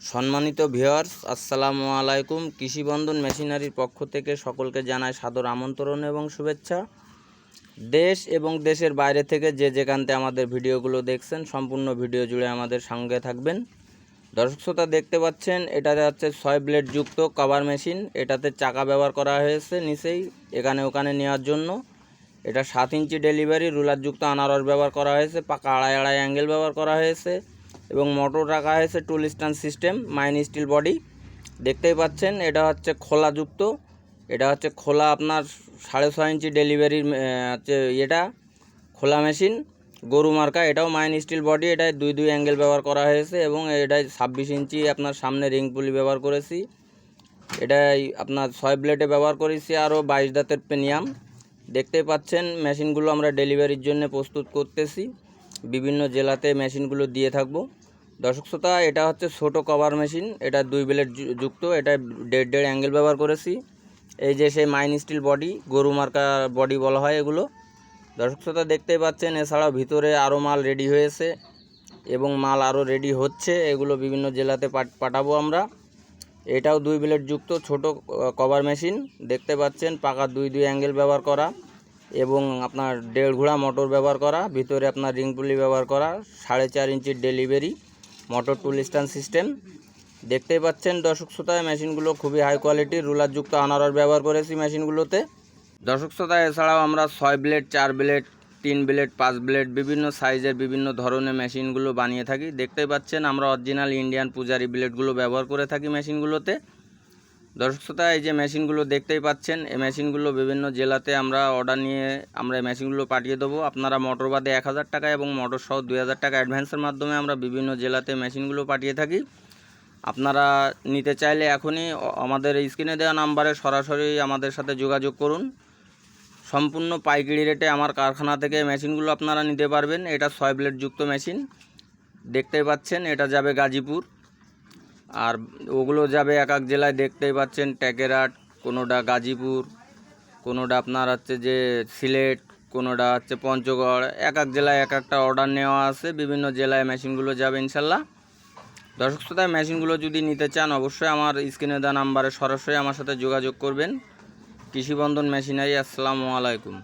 সম্মানিত ভিউয়ার্স, আসসালামু আলাইকুম। কৃষিবন্ধন মেশিনারির পক্ষ থেকে সকলকে জানাই সাদর আমন্ত্রণ এবং শুভেচ্ছা। দেশ এবং দেশের বাইরে থেকে যে যেখানতে আমাদের ভিডিওগুলো দেখছেন, সম্পূর্ণ ভিডিও জুড়ে আমাদের সঙ্গে থাকবেন। দর্শক শ্রোতা দেখতে পাচ্ছেন, এটাতে হচ্ছে ছয় ব্লেড যুক্ত কভার মেশিন। এটাতে চাকা ব্যবহার করা হয়েছে নিচেই, এখানে ওখানে নেওয়ার জন্য। এটা সাত ইঞ্চি ডেলিভারি রুলারযুক্ত আনারস ব্যবহার করা হয়েছে, পাকা আড়াই আড়াই অ্যাঙ্গেল ব্যবহার করা হয়েছে। এবং মোটর রাখা হয়েছে tool stand system, mine steel body. দেখতেই পাচ্ছেন, এটা হচ্ছে খোলাযুক্ত এটা হচ্ছে খোলা আপনার সাড়ে ছয় ইঞ্চি ডেলিভারির হচ্ছে এটা খোলা মেশিন, গরু মার্কা। এটাও মাইন স্টিল বডি, এটায় দুই দুই অ্যাঙ্গেল ব্যবহার করা হয়েছে এবং এটায় ছাব্বিশ ইঞ্চি আপনার সামনে রিং পুলি ব্যবহার করেছি। এটাই আপনার ছয় ব্লেডে ব্যবহার করেছি, আরও বাইশ দাঁতের পেনিয়াম। দেখতেই পাচ্ছেন, মেশিনগুলো আমরা ডেলিভারির জন্য প্রস্তুত করতেছি। বিভিন্ন জেলাতে মেশিনগুলো দিয়ে থাকব। দর্শক শ্রোতা, এটা হচ্ছে ছোট কভার মেশিন এটা দুই ব্লেড যুক্ত, এটা দেড় দেড় অ্যাঙ্গেল ব্যবহার করেছি। এই যে সেই মাইন স্টিল বডি গরু মার্কা বডি বলা হয় এগুলো। দর্শক শ্রোতা, দেখতেই পাচ্ছেন, এছাড়াও ভিতরে আরও মাল রেডি হয়েছে এবং মাল আরও রেডি হচ্ছে। এগুলো বিভিন্ন জেলাতে পাঠ- পাঠাবো আমরা। এটাও দুই ব্লেড যুক্ত, ছোট কভার মেশিন দেখতে পাচ্ছেন, পাকা দুই দুই অ্যাঙ্গেল ব্যবহার করা এবং আপনার দেড় ঘোড়া মোটর ব্যবহার করা। ভিতরে আপনার রিং পুলি ব্যবহার করা, সাড়ে চার ইঞ্চির delivery motor tool stand system দেখতেই পাচ্ছেন, দর্শক শ্রোতায় মেশিনগুলো খুবই হাই কোয়ালিটির রুলারযুক্ত আনারস ব্যবহার করেছি মেশিনগুলোতে। দর্শক শ্রোতা, এছাড়াও আমরা ছয় ব্লেড চার ব্লেড তিন ব্লেড পাঁচ ব্লেড বিভিন্ন সাইজের বিভিন্ন ধরনের মেশিনগুলো বানিয়ে থাকি। দেখতেই পাচ্ছেন, আমরা অরিজিনাল ইন্ডিয়ান পূজারি ব্লেডগুলো ব্যবহার করে থাকি মেশিনগুলোতে। দর্শক শ্রোতা, এই যে মেশিনগুলো দেখতেই পাচ্ছেন, এই মেশিনগুলো বিভিন্ন জেলাতে আমরা অর্ডার নিয়ে আমরা এই মেশিনগুলো পাঠিয়ে দেবো। আপনারা মোটর বাদে এক হাজার টাকা এবং মোটর সহ দুই হাজার টাকা অ্যাডভান্সের মাধ্যমে আমরা বিভিন্ন জেলাতে মেশিনগুলো পাঠিয়ে থাকি। আপনারা নিতে চাইলে এখনই আমাদের স্ক্রিনে দেওয়া নাম্বারে সরাসরি আমাদের সাথে যোগাযোগ করুন। সম্পূর্ণ পাইকারি রেটে আমার কারখানা থেকে মেশিনগুলো আপনারা নিতে পারবেন। এটা ছয় ব্লেড যুক্ত মেশিন। দেখতেই পাচ্ছেন, এটা যাবে গাজীপুর। আর ওগুলো যাবে এক এক জেলায় দেখতেই পাচ্ছেন, ট্যাকেরাট, কোনোটা গাজীপুর, কোনোটা আপনার হচ্ছে যে সিলেট, কোনোটা হচ্ছে পঞ্চগড়, এক এক জেলায় এক একটা অর্ডার নেওয়া আছে, বিভিন্ন জেলায় মেশিনগুলো যাবে ইনশাল্লাহ। দর্শক শ্রোতায় মেশিনগুলো যদি নিতে চান, অবশ্যই আমার স্ক্রিনে দেওয়া নাম্বারে সরাসরি আমার সাথে যোগাযোগ করবেন। কৃষিবন্ধন মেশিনারি আসসালামু আলাইকুম।